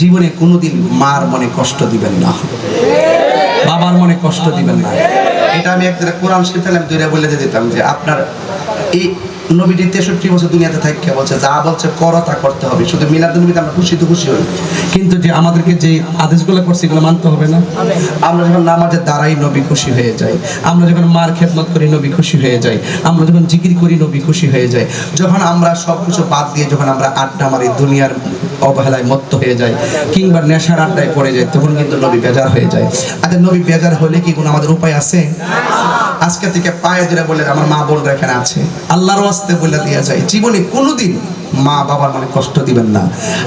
জীবনে কোনোদিন মার মনে কষ্ট দিবেন না। বাবার মনে কষ্ট দিবেন না। এটা আমি একদিন কোরআন আমি দুইটা বলে দিতাম যে আপনার এই নবীটি তেষট্টি বছর দুনিয়াতে থাকে বলছে, যা বলছে করো তা করতে হবে। শুধু মিলাদ নবীতে আমরা খুশি তো খুশি হই। কিন্তু যে আমাদেরকে যে আদেশগুলো করছে, এগুলো মানতে হবে না। আমরা যখন নামাজের দ্বারাই নবী খুশি হয়ে যাই, আমরা যখন মার খেদমত করি নবী খুশি হয়ে যাই, আমরা যখন জিকির করি নবী খুশি হয়ে যাই, যখন আমরা সব কিছু বাদ দিয়ে যখন আমরা আড্ডা মারি দুনিয়ার অবহেলায় মত্ত হয়ে যায় কিংবা নেশার আড্ডায় পড়ে যায়, তখন কিন্তু নবী বেজার হয়ে যায়। আচ্ছা নবী বেজার হলে কি কোনো আমাদের উপায় আছে? আজকে থেকে পায়ে ধরে বলে আমার মা বোনরা এখানে আছে। আল্লাহর আস্তে বলে দেওয়া যায়। জীবনে কোনোদিন মা বাবার মনে কষ্ট দিবেন না।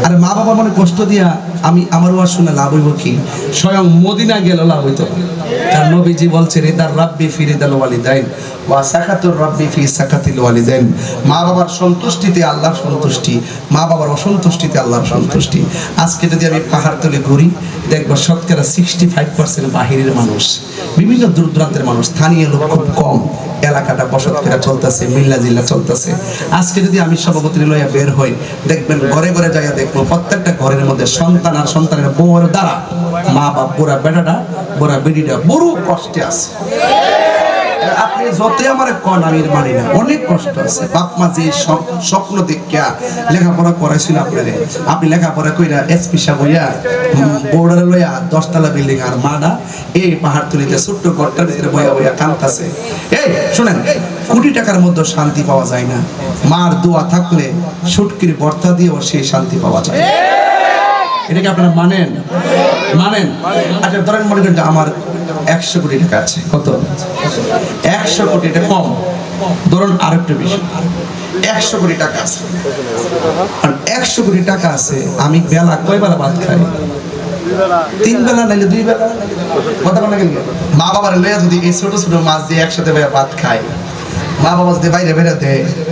আর মা বাবার মনে কষ্ট দিয়া আমি আমার ওয়াজ শুনে লাভ হইব কি? স্বয়ং মদিনা গেল লাভ হইতো তার নবীজি বলছে রিদার রাব্বি ফি রিদাল ওয়ালিদাইন ওয়া সাকাতুর রাব্বি ফি সাকাতিল ওয়ালিদাইন। মা বাবার সন্তুষ্টিতে আল্লাহর সন্তুষ্টি, মা বাবার অসন্তুষ্টিতে আল্লাহর সন্তুষ্টি। আজকে যদি আমি পাহাড় তুলে ঘুরি, দেখব শতকরা সিক্সটি ফাইভ পার্সেন্ট বাহিরের মানুষ, বিভিন্ন দূর দূরান্তের মানুষ, স্থানীয় লোক খুব কম, এলাকাটা বসত করে চলতেছে, মিল্লা জিল্লা চলতেছে। আজকে যদি আমি সভাপতি লইয়া বের হই, দেখবেন ঘরে ঘরে যাইয়া দেখব প্রত্যেকটা ঘরের মধ্যে সন্তান আর সন্তানের বউয়ের দ্বারা মা বাপ বুড়া বেটাটা, বুড়া বেডিটা বড় কষ্টে আছে। শুনেন, কোটি টাকার মধ্যে শান্তি পাওয়া যায় না। মার দোয়া থাকলে সুটকির বর্তা দিয়েও সেই শান্তি পাওয়া যায়। এটাকে আপনারা মানেন? মানেন? আচ্ছা ধরেন মনে করেন আমার একশো কোটি টাকা আছে। কত? একশো কোটি, এটা কম। ধরুন আরেকটু বেশি। একশো কোটি টাকা আছে। আর একশো কোটি টাকা আছে, আমি বেলা কয় বেলা ভাত খাই? তিন বেলা নাইলে দুই বেলা? কথা বলা কেন মা বাবার লইয়া যদি এই ছোট ছোট মাছ দিয়ে একসাথে ভাত খাই, মা বাবা যদি বাইরে বেরোতে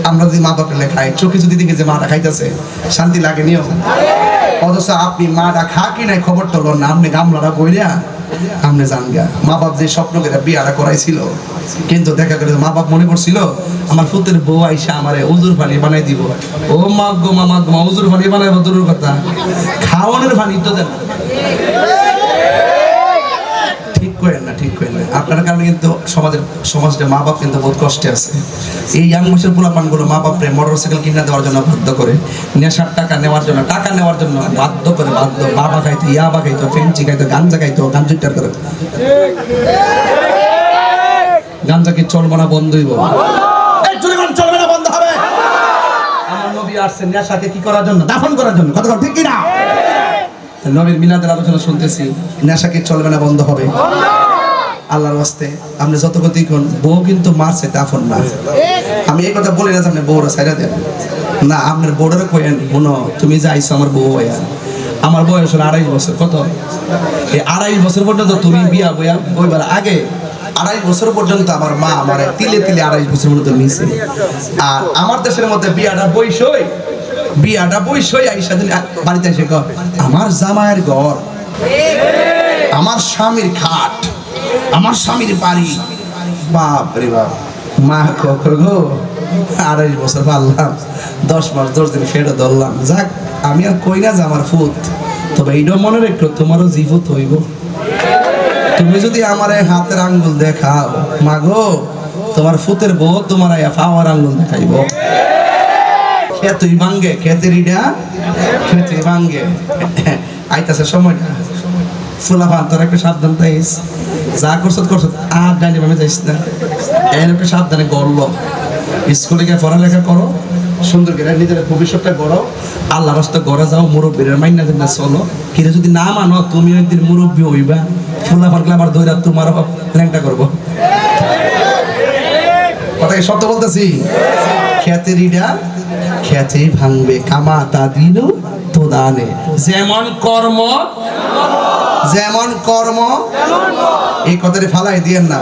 আমরা যদি মা বাপের খাই, চোখে যদি দেখি যে মাটা খাইতেছে, শান্তি লাগে নিও অথচ আপনি মাটা খা কি নাই খবর তো না, আপনি গামলাটা বইরা আপনি জান গা মা বাপ যে স্বপ্ন করে বিয়ারা করাইছিল, কিন্তু দেখা করে মা বাপ মনে করছিল, আমার ফুতের বউ আইসা আমারে উজুর পানি বানাই দিব। ও মা গো মা মা গো উজুর পানি বানাইবো দূরের কথা। খাওয়ানোর পানি তো দেন না। ঠিক করেন না ঠিক করেন না আপনার কারণে কিন্তু সমাজের সমাজটা মা বাপ কিন্তু বহুত কষ্টে আছে। এই ইয়াং বয়সের পোলাপানগুলো মা বাপরে মোটর সাইকেল কিনে দেওয়ার জন্য বাধ্য করে, নেশার টাকা নেওয়ার জন্য, টাকা নেওয়ার জন্য বাধ্য করে, বাধ্য, বাবা খাইতো ইয়াবা খাইতো, ফেঞ্চি খাইতো, গাঞ্জা খাইতো, গাঞ্জুটার করে। গাঞ্জা কি চলবে না বন্ধ হইব? নেশাকে নবীর মিলাদের আলোচনা শুনতেছি, নেশা কি চলবে না, বন্ধ হবে? আল্লাহর ওয়াস্তে, আপনি যত গতি কোন বউ কিন্তু মারছে তাফন না। আমি এই কথা বলি না আপনি বউরা সাইরা দেন। না, আপনার বউরেরও কইেন বোনো, তুমি যাইছো আমার বউ হইয়া। আমার বয়স হলো আড়াই বছর, কত? এই আড়াই বছর পর্যন্ত তুমি বিয়া বইয়া বইবার আগে আড়াই বছর পর্যন্ত আমার মা আমার তিলে তিলে আড়াই বছর পর্যন্ত নিছে আর আমার দেশের মধ্যে বিয়াটা বইসই বিয়াটা বইসই আইসা দিন, বাড়িতে এসে আমার জামাইয়ের ঘর, আমার স্বামীর খাট আমার স্বামীর বাড়ি। বাপ রে বাপ। মা কখর গো? আড়াই বছর পারলাম। দশ মাস, দশ দিন ফেরত ধরলাম। যাক, আমি আর কই না যে আমার ফুত তবে এইটাও মনে রেখো, তোমারও জীবত হইব। তুমি যদি আমার এই হাতের আঙ্গুল দেখাও, মাগো, তোমার ফুতের বউ তোমার এই ফাওয়ার আঙ্গুল দেখাইব। খেতুই ভাঙ্গে খেতের ইডা খেতুই ভাঙ্গে। আইতাছে সময়টা। ফুলাফান তোর একটু সাবধান তাইস। যা করছত করছত, আর ডাইনি ভাবে যাইস না। এর একটু সাবধানে গড়লো। স্কুলে গিয়ে পড়ালেখা করো, সুন্দর করে নিজের ভবিষ্যৎটা গড়ো। আল্লাহ রাস্তা গড়ে যাও, মুরব্বীর মাইনা না, চলো। কিন্তু যদি না মানো, তুমি একদিন মুরব্বী হইবা। ফুলাফান গেলে আবার দৈরা তোমার ল্যাংটা করব। কথা কি সত্য বলতেছি? খ্যাতেরিটা খ্যাতে ভাঙবে কামা তা দিনু তো দানে যেমন কর্ম যেমন কর্ম এই কথাটি ফালাই দিয়েন না।